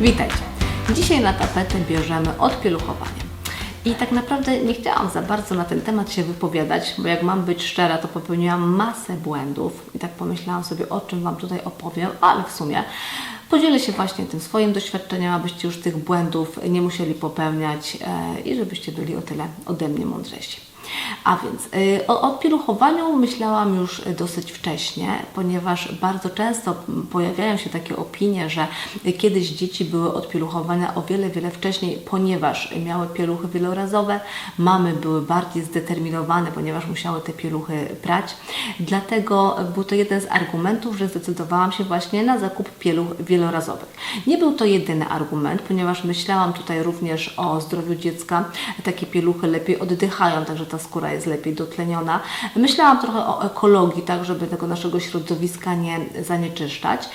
Witajcie. Dzisiaj na tapetę bierzemy odpieluchowanie. I tak naprawdę nie chciałam za bardzo na ten temat się wypowiadać, bo jak mam być szczera, to popełniłam masę błędów i tak pomyślałam sobie, o czym Wam tutaj opowiem, ale w sumie podzielę się właśnie tym swoim doświadczeniem, abyście już tych błędów nie musieli popełniać e, i żebyście byli o tyle ode mnie mądrzejsi. A więc y, o odpieluchowaniu myślałam już dosyć wcześnie, ponieważ bardzo często pojawiają się takie opinie, że kiedyś dzieci były odpieluchowane o wiele, wiele wcześniej, ponieważ miały pieluchy wielorazowe, mamy były bardziej zdeterminowane, ponieważ musiały te pieluchy prać. Dlatego był to jeden z argumentów, że zdecydowałam się właśnie na zakup pieluch wielorazowych. Nie był to jedyny argument, ponieważ myślałam tutaj również o zdrowiu dziecka. Takie pieluchy lepiej oddychają, także ta skóra jest lepiej dotleniona. Myślałam trochę o ekologii, tak, żeby tego naszego środowiska nie zanieczyszczać.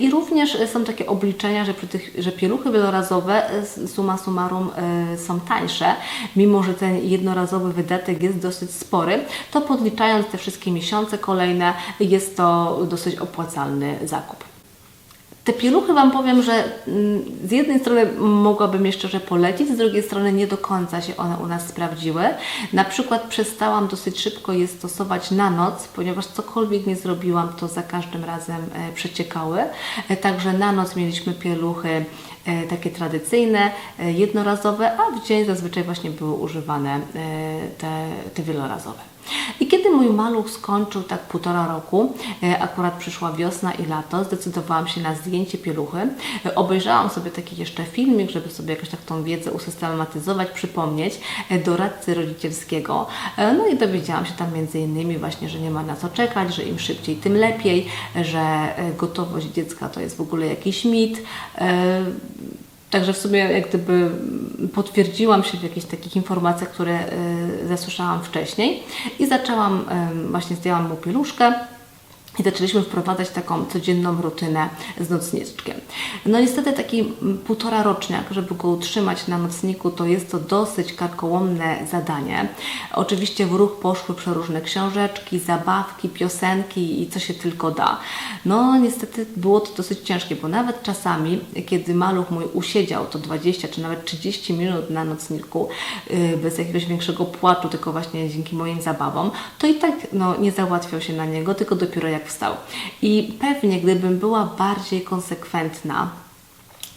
I również są takie obliczenia, że, tych, że pieluchy wielorazowe summa summarum y, są tańsze, mimo że ten jednorazowy wydatek jest dosyć spory, to podliczając te wszystkie miesiące kolejne jest to dosyć opłacalny zakup. Te pieluchy Wam powiem, że mm, z jednej strony mogłabym jeszcze że polecić, z drugiej strony nie do końca się one u nas sprawdziły. Na przykład przestałam dosyć szybko je stosować na noc, ponieważ cokolwiek nie zrobiłam, to za każdym razem e, przeciekały. E, Także na noc mieliśmy pieluchy e, takie tradycyjne, jednorazowe, a w dzień zazwyczaj właśnie były używane te, te wielorazowe. I kiedy mój maluch skończył tak półtora roku, e, akurat przyszła wiosna i lato, zdecydowałam się na zdjęcie pieluchy. E, Obejrzałam sobie taki jeszcze filmik, żeby sobie jakoś tak tą wiedzę usystematyzować, przypomnieć e, doradcy rodzicielskiego. No i dowiedziałam się tam między innymi właśnie, że nie ma na co czekać, że im szybciej, tym lepiej, że gotowość dziecka to jest w ogóle jakiś mit. Także w sumie jak gdyby potwierdziłam się w jakichś takich informacjach, które y, zasłyszałam wcześniej i zaczęłam, y, właśnie zdjęłam mu pieluszkę i zaczęliśmy wprowadzać taką codzienną rutynę z nocniczkiem. No niestety taki półtora roczniak, żeby go utrzymać na nocniku, to jest to dosyć karkołomne zadanie. Oczywiście w ruch poszły przeróżne książeczki, zabawki, piosenki i co się tylko da. No niestety było to dosyć ciężkie, bo nawet czasami, kiedy maluch mój usiedział to 20 czy nawet 30 minut na nocniku, yy, bez jakiegoś większego płaczu, tylko właśnie dzięki moim zabawom, to i tak no, nie załatwiał się na niego, tylko dopiero jak wstał. I pewnie gdybym była bardziej konsekwentna,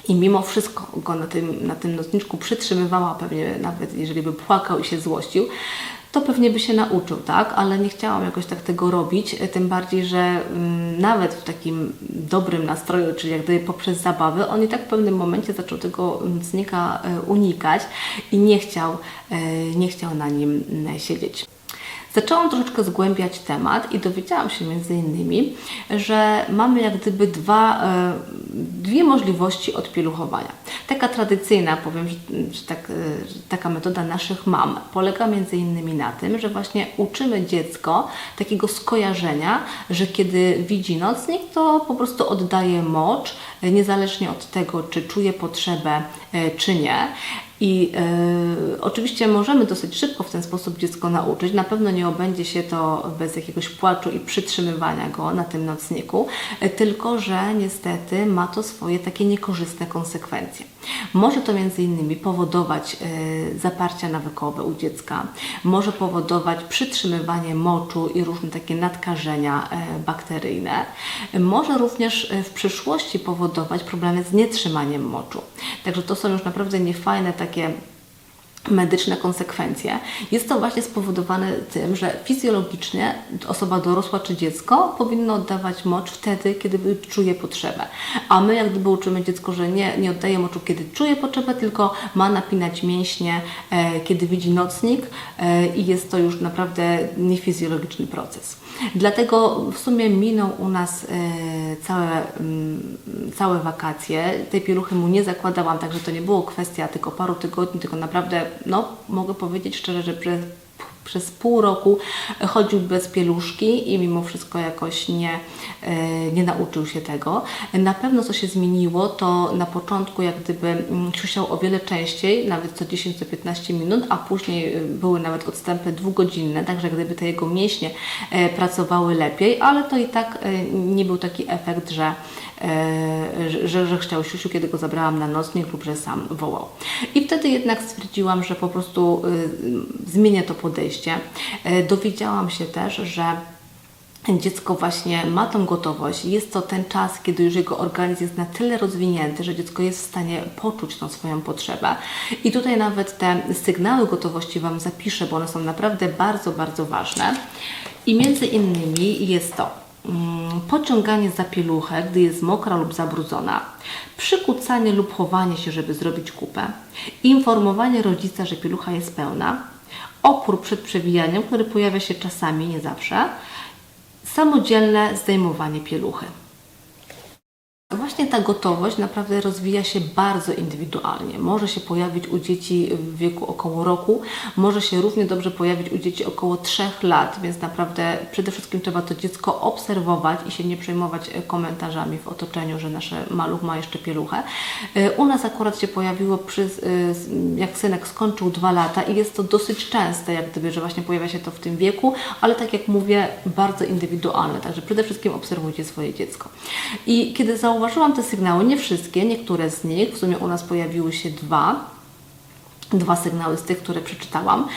i mimo wszystko go na tym, na tym nocniczku przytrzymywała, pewnie nawet jeżeli by płakał i się złościł, to pewnie by się nauczył, tak? Ale nie chciałam jakoś tak tego robić, e, tym bardziej, że mm, nawet w takim dobrym nastroju, czyli jak gdyby poprzez zabawy, on i tak w pewnym momencie zaczął tego nocnika e, unikać i nie chciał, e, nie chciał na nim mm, siedzieć. Zaczęłam troszeczkę zgłębiać temat i dowiedziałam się między innymi, że mamy jak gdyby dwa, e, dwie możliwości odpieluchowania. Taka tradycyjna, powiem, że, tak, e, że taka metoda naszych mam polega między innymi na tym, że właśnie uczymy dziecko takiego skojarzenia, że kiedy widzi nocnik, to po prostu oddaje mocz, niezależnie od tego, czy czuje potrzebę, e, czy nie. I e, oczywiście możemy dosyć szybko w ten sposób dziecko nauczyć. Na pewno nie obędzie się to bez jakiegoś płaczu i przytrzymywania go na tym nocniku, e, tylko że niestety ma to swoje takie niekorzystne konsekwencje. Może to między innymi powodować e, zaparcia nawykowe u dziecka, może powodować przytrzymywanie moczu i różne takie nadkażenia e, bakteryjne. Może również e, w przyszłości powodować problemy z nietrzymaniem moczu. Także to są już naprawdę niefajne takie medyczne konsekwencje. Jest to właśnie spowodowane tym, że fizjologicznie osoba dorosła czy dziecko powinno oddawać mocz wtedy, kiedy czuje potrzebę. A my jak gdyby uczymy dziecko, że nie, nie oddaje moczu, kiedy czuje potrzebę, tylko ma napinać mięśnie, e, kiedy widzi nocnik e, i jest to już naprawdę niefizjologiczny proces. Dlatego w sumie minął u nas e, całe, mm, całe wakacje. Tej pieluchy mu nie zakładałam, także to nie było kwestia tylko paru tygodni, tylko naprawdę, no mogę powiedzieć szczerze, że przez przez pół roku chodził bez pieluszki i mimo wszystko jakoś nie, e, nie nauczył się tego. Na pewno co się zmieniło, to na początku jak gdyby mm, siusiał o wiele częściej, nawet co 10-15 minut, a później y, były nawet odstępy dwugodzinne, także gdyby te jego mięśnie e, pracowały lepiej, ale to i tak e, nie był taki efekt, że e, że- że, chciał siusiu, kiedy go zabrałam na nocnik lub że sam wołał. I wtedy jednak stwierdziłam, że po prostu zmienię to podejście. E, Dowiedziałam się też, że dziecko właśnie ma tą gotowość. Jest to ten czas, kiedy już jego organizm jest na tyle rozwinięty, że dziecko jest w stanie poczuć tą swoją potrzebę. I tutaj nawet te sygnały gotowości Wam zapiszę, bo one są naprawdę bardzo, bardzo ważne. I między innymi jest to mm, pociąganie za pieluchę, gdy jest mokra lub zabrudzona, przykucanie lub chowanie się, żeby zrobić kupę, informowanie rodzica, że pielucha jest pełna, opór przed przewijaniem, który pojawia się czasami, nie zawsze, samodzielne zdejmowanie pieluchy. Właśnie ta gotowość naprawdę rozwija się bardzo indywidualnie. Może się pojawić u dzieci w wieku około roku, może się równie dobrze pojawić u dzieci około 3 lat, więc naprawdę przede wszystkim trzeba to dziecko obserwować i się nie przejmować e, komentarzami w otoczeniu, że nasz maluch ma jeszcze pieluchę. E, U nas akurat się pojawiło, przy, e, jak synek skończył 2 lata i jest to dosyć częste, jak gdyby, że właśnie pojawia się to w tym wieku, ale tak jak mówię, bardzo indywidualne, także przede wszystkim obserwujcie swoje dziecko. I kiedy zauważyłam te sygnały, nie wszystkie, niektóre z nich, w sumie u nas pojawiły się dwa, dwa sygnały z tych, które przeczytałam,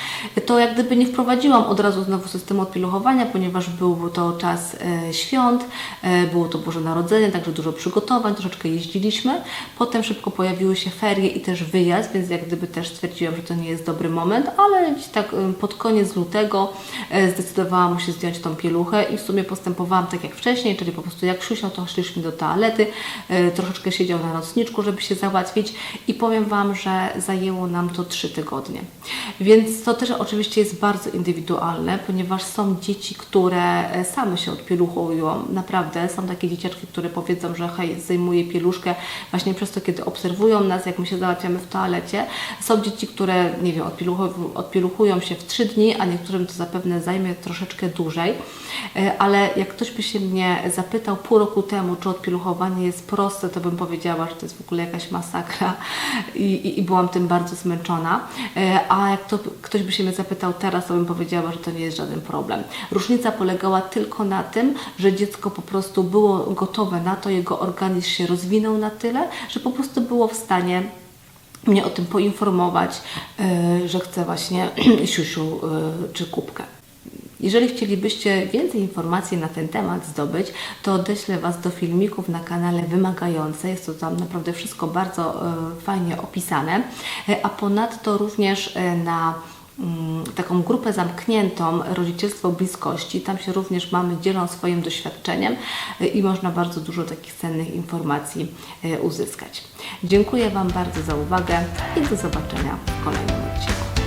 to jak gdyby nie wprowadziłam od razu znowu systemu odpieluchowania, ponieważ był to czas e, świąt, e, było to Boże Narodzenie, także dużo przygotowań, troszeczkę jeździliśmy. Potem szybko pojawiły się ferie i też wyjazd, więc jak gdyby też stwierdziłam, że to nie jest dobry moment, ale tak e, pod koniec lutego zdecydowałam się zdjąć tą pieluchę i w sumie postępowałam tak jak wcześniej, czyli po prostu jak siusiał, to szliśmy do toalety, troszeczkę siedział na nocniczku, żeby się załatwić i powiem Wam, że zajęło nam to trzy tygodnie. Więc to też oczywiście jest bardzo indywidualne, ponieważ są dzieci, które e, same się odpieluchują. Naprawdę są takie dzieciaczki, które powiedzą, że hej, zdejmuję pieluszkę właśnie przez to, kiedy obserwują nas, jak my się załatwiamy w toalecie. Są dzieci, które, nie wiem, odpieluchują, odpieluchują się w trzy dni, a niektórym to zapewne zajmie troszeczkę dłużej. E, Ale jak ktoś by się mnie zapytał pół roku temu, czy odpieluchowanie jest proste, to bym powiedziała, że to jest w ogóle jakaś masakra i, i, i byłam tym bardzo zmęczona. E, A jak to, ktoś by się mnie zapytał teraz, to bym powiedziała, że to nie jest żaden problem. Różnica polegała tylko na tym, że dziecko po prostu było gotowe na to, jego organizm się rozwinął na tyle, że po prostu było w stanie mnie o tym poinformować, e, że chce właśnie siusiu e, czy kubkę. Jeżeli chcielibyście więcej informacji na ten temat zdobyć, to odeślę Was do filmików na kanale Wymagające. Jest to tam naprawdę wszystko bardzo e, fajnie opisane. E, a ponadto również e, na mm, taką grupę zamkniętą Rodzicielstwo Bliskości. Tam się również mamy dzielą swoim doświadczeniem i można bardzo dużo takich cennych informacji uzyskać. Dziękuję Wam bardzo za uwagę i do zobaczenia w kolejnym odcinku.